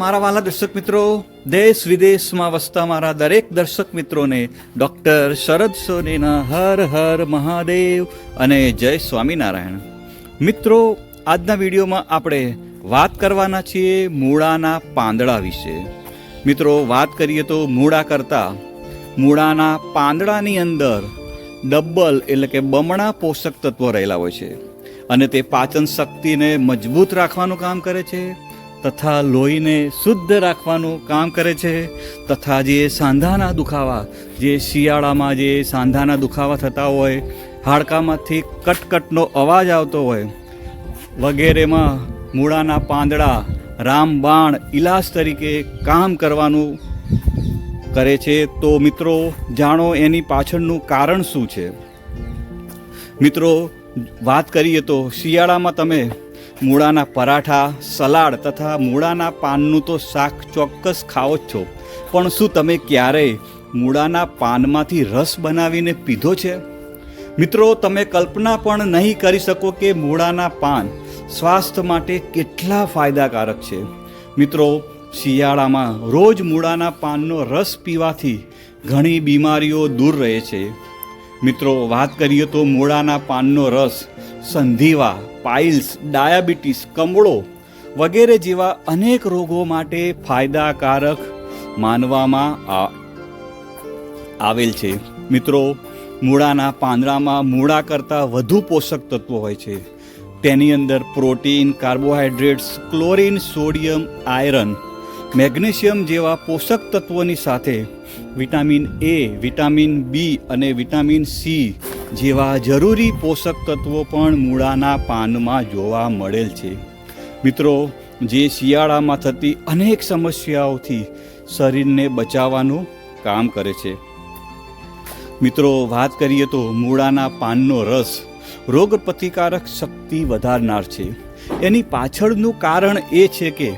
મારા વાલા દર્શક મિત્રો. દેશ વિદેશમાં વસતા મારા દરેક દર્શક મિત્રોને ડૉક્ટર શરદ સોનીના હર હર મહાદેવ અને જય સ્વામિનારાયણ. મિત્રો, આજના વિડીયોમાં આપણે વાત કરવાના છીએ મૂળાના પાંદડા વિશે. મિત્રો, વાત કરીએ તો મૂળા કરતાં મૂળાના પાંદડાની અંદર ડબ્બલ એટલે કે બમણા પોષક તત્વો રહેલા હોય છે અને તે પાચન શક્તિને મજબૂત રાખવાનું કામ કરે છે. તથા લોહીને શુદ્ધ રાખવાનું કામ કરે છે. તથા જે સાંધાના દુખાવા, જે શિયાળામાં જે સાંધાના દુખાવા થતા હોય, હાડકામાંથી કટકટનો અવાજ આવતો હોય, વગેરેમાં મૂળાના પાંદડા રામબાણ ઇલાજ તરીકે કામ કરવાનું કરે છે. તો મિત્રો, જાણો એની પાછળનું કારણ શું છે? મિત્રો, વાત કરીએ તો શિયાળામાં તમે મૂળાના પરાઠા, સલાડ તથા મૂળાના પાનનું તો શાક ચોક્કસ ખાઓ જ છો. પણ શું તમે ક્યારેય મૂળાના પાનમાંથી રસ બનાવીને પીધો છે? મિત્રો, તમે કલ્પના પણ નહીં કરી શકો કે મૂળાના પાન સ્વાસ્થ્ય માટે કેટલા ફાયદાકારક છે. મિત્રો, શિયાળામાં રોજ મૂળાના પાનનો રસ પીવાથી ઘણી બીમારીઓ દૂર રહે છે. મિત્રો, વાત કરીએ તો મૂળાના પાનનો રસ સંધિવા પાઇલ્સ, ડાયાબિટીસ કમળો વગેરે જેવા અનેક રોગો માટે ફાયદાકારક માનવામાં આવેલ છે. મિત્રો, મૂળાના પાંદડામાં મૂળા કરતાં વધુ પોષક તત્વો હોય છે. તેની અંદર protein carbohydrates chlorine, sodium, iron, magnesium જેવા પોષક તત્વોની સાથે વિટામિન એ, વિટામિન બી અને વિટામિન સી જેવા જરૂરી પોષક તત્વો પણ મૂળાના પાનમાં જોવા મળેલ છે. મિત્રો, જે શિયાળામાં થતી અનેક સમસ્યાઓથી શરીરને બચાવવાનું કામ કરે છે. મિત્રો, વાત કરીએ તો મૂળાના પાનનો રસ રોગ પ્રતિકારક શક્તિ વધારનાર છે. એની પાછળનું કારણ એ છે કે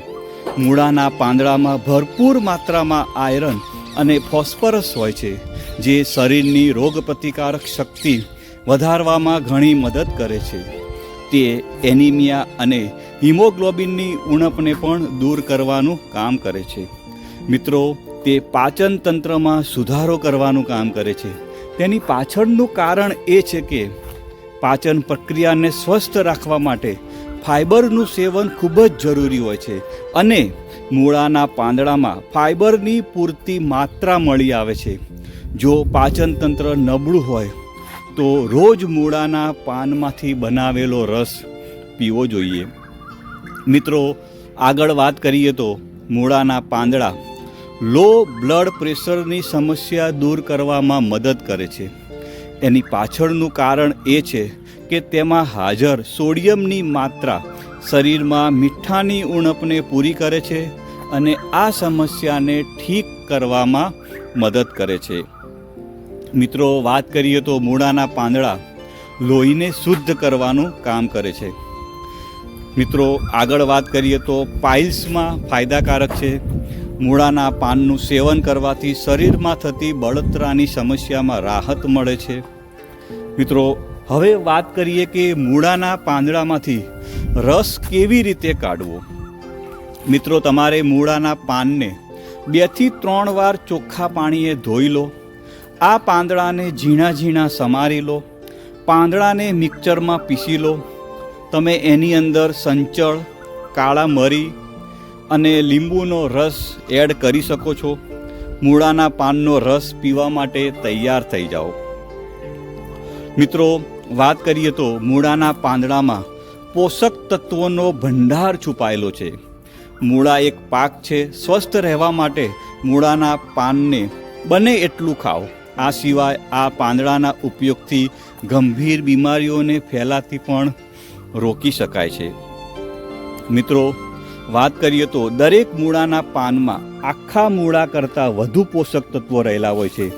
મૂળાના પાંદડામાં ભરપૂર માત્રામાં આયરન અને ફોસ્ફરસ હોય છે. જે શરીરની રોગ પ્રતિકારક શક્તિ વધારવામાં ઘણી મદદ કરે છે. તે એનિમિયા અને હિમોગ્લોબિનની ઉણપને પણ દૂર કરવાનું કામ કરે છે. મિત્રો, તે પાચન તંત્રમાં સુધારો કરવાનું કામ કરે છે. તેની પાછળનું કારણ એ છે કે પાચન પ્રક્રિયાને સ્વસ્થ રાખવા માટે ફાઇબરનું સેવન ખૂબ જ જરૂરી હોય છે અને મૂળાના પાંદડામાં ફાઇબરની પૂરતી માત્રા મળી આવે છે. જો પાચન તંત્ર નબળું હોય, તો રોજ મૂળાના પાનમાંથી બનાવેલો રસ પીવો જોઈએ. મિત્રો, આગળ વાત કરીએ તો મૂળાના પાંદડા લો બ્લડ પ્રેશરની સમસ્યા દૂર કરવામાં મદદ કરે છે. એની પાછળનું કારણ એ છે કે તેમાં હાજર સોડિયમની માત્રા શરીરમાં મીઠાની ઉણપને પૂરી કરે છે અને આ સમસ્યાને ઠીક કરવામાં મદદ કરે છે. મિત્રો વાત કરીએ તો મૂળાના પાંદડા લોહીને શુદ્ધ કરવાનું કામ કરે છે. મિત્રો આગળ વાત કરીએ તો પાઇલ્સમાં ફાયદાકારક છે. મૂળાના પાનનું સેવન કરવાથી શરીરમાં થતી બળતરાની સમસ્યામાં રાહત મળે છે. મિત્રો, હવે વાત કરીએ કે મૂળાના પાંદડામાંથી રસ કેવી રીતે કાઢવો? મિત્રો, તમારે મૂળાના પાનને બેથી ત્રણ વાર ચોખ્ખા પાણીએ ધોઈ લો. આ પાંદડાને ઝીણા ઝીણા સમારી લો. પાંદડાને મિક્સરમાં પીસી લો. તમે એની અંદર સંચળ, કાળા મરી અને લીંબુનો રસ એડ કરી શકો છો. મૂળાના પાનનો રસ પીવા માટે તૈયાર થઈ જાઓ. મિત્રો, વાત કરીએ તો મૂળાના પાંદડામાં પોષક તત્વોનો ભંડાર છુપાયેલો છે. મૂળા એક પાક છે. સ્વસ્થ રહેવા માટે મૂળાના પાનને બને એટલું ખાઓ. આ સિવાય આ પાંદડાના ઉપયોગથી ગંભીર બીમારીઓને ફેલાતી પણ રોકી શકાય છે. મિત્રો, વાત કરીએ તો દરેક મૂળાના પાનમાં આખા મૂળા કરતાં વધુ પોષક તત્વો રહેલા હોય છે.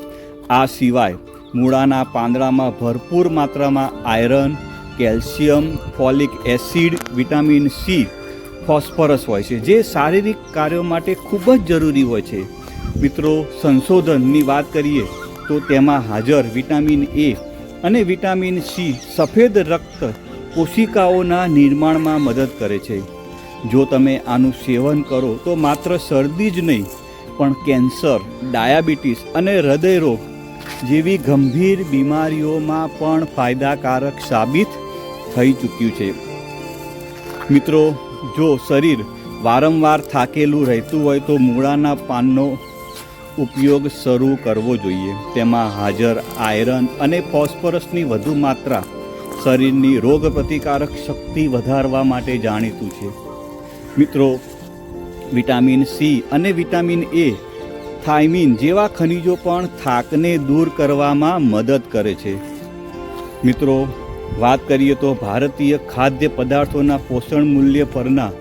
આ સિવાય મૂળાના પાંદડામાં ભરપૂર માત્રામાં iron, calcium, folic acid, vitamin C, phosphorus હોય છે, જે શારીરિક કાર્યો માટે ખૂબ જ જરૂરી હોય છે. મિત્રો, સંશોધનની વાત કરીએ તો તેમાં હાજર વિટામિન એ અને વિટામિન સી સફેદ રક્ત કોશિકાઓના નિર્માણમાં મદદ કરે છે. જો તમે આનું સેવન કરો તો માત્ર શરદી જ નહીં, પણ કેન્સર, ડાયાબિટીસ અને હૃદયરોગ જેવી ગંભીર બીમારીઓમાં પણ ફાયદાકારક સાબિત થઈ ચૂક્યું છે. મિત્રો, જો શરીર વારંવાર થાકેલું રહેતું હોય તો મૂળાના પાનનો ઉપયોગ શરૂ કરવો જોઈએ. તેમાં હાજર આયરન અને ફોસ્ફરસની વધુ માત્રા શરીરની રોગ પ્રતિકારક શક્તિ વધારવા માટે જાણીતું છે. મિત્રો, વિટામિન સી અને વિટામિન એ થાઇમિન જેવા ખનિજો પણ થાકને દૂર કરવામાં મદદ કરે છે. મિત્રો, વાત કરીએ તો ભારતીય ખાદ્ય પદાર્થોના પોષણ મૂલ્ય પરના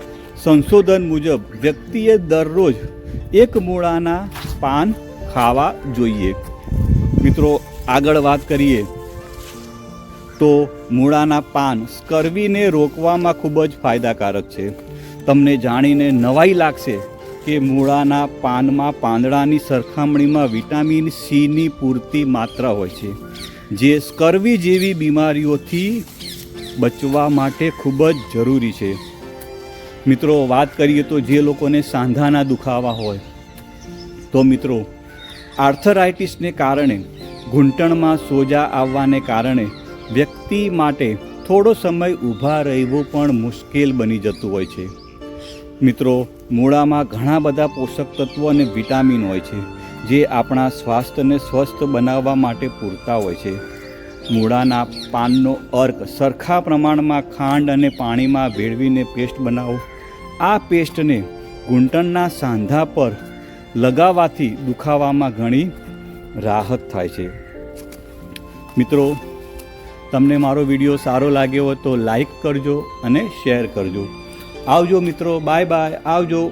સંશોધન મુજબ વ્યક્તિએ દરરોજ એક મૂળાના પાન, ખાવા જોઈએ. મિત્રો, આગળ વાત કરીએ તો મૂળાના પાન સ્કર્વીને રોકવામાં ખૂબ જ ફાયદાકારક છે. તમને જાણીને નવાઈ લાગશે કે મૂળાના પાનમાં પાંદડાની સરખામણીમાં વિટામિન સીની પૂરતી માત્રા હોય છે, જે સ્કર્વી જેવી બીમારીઓથી બચવા માટે ખૂબ જ જરૂરી છે. મિત્રો, વાત કરીએ તો જે લોકોને સાંધાના દુખાવા હોય તો મિત્રો, આર્થરાઇટિસને કારણે, ઘૂંટણમાં સોજા આવવાને કારણે વ્યક્તિ માટે થોડો સમય ઊભા રહેવું પણ મુશ્કેલ બની જતું હોય છે. મિત્રો, મૂળામાં ઘણા બધા પોષક તત્વો અને વિટામિન હોય છે, જે આપણા સ્વાસ્થ્યને સ્વસ્થ બનાવવા માટે પૂરતા હોય છે. મૂળાના પાનનો અર્ક સરખા પ્રમાણમાં ખાંડ અને પાણીમાં ભેળવીને પેસ્ટ બનાવો. આ પેસ્ટને ઘૂંટણના સાંધા પર લગાવવાથી દુખાવામાં ઘણી રાહત થાય છે. મિત્રો, તમને મારો વીડિયો સારો લાગ્યો હોય તો લાઈક કરજો અને શેર કરજો. આવજો મિત્રો, બાય બાય, આવજો.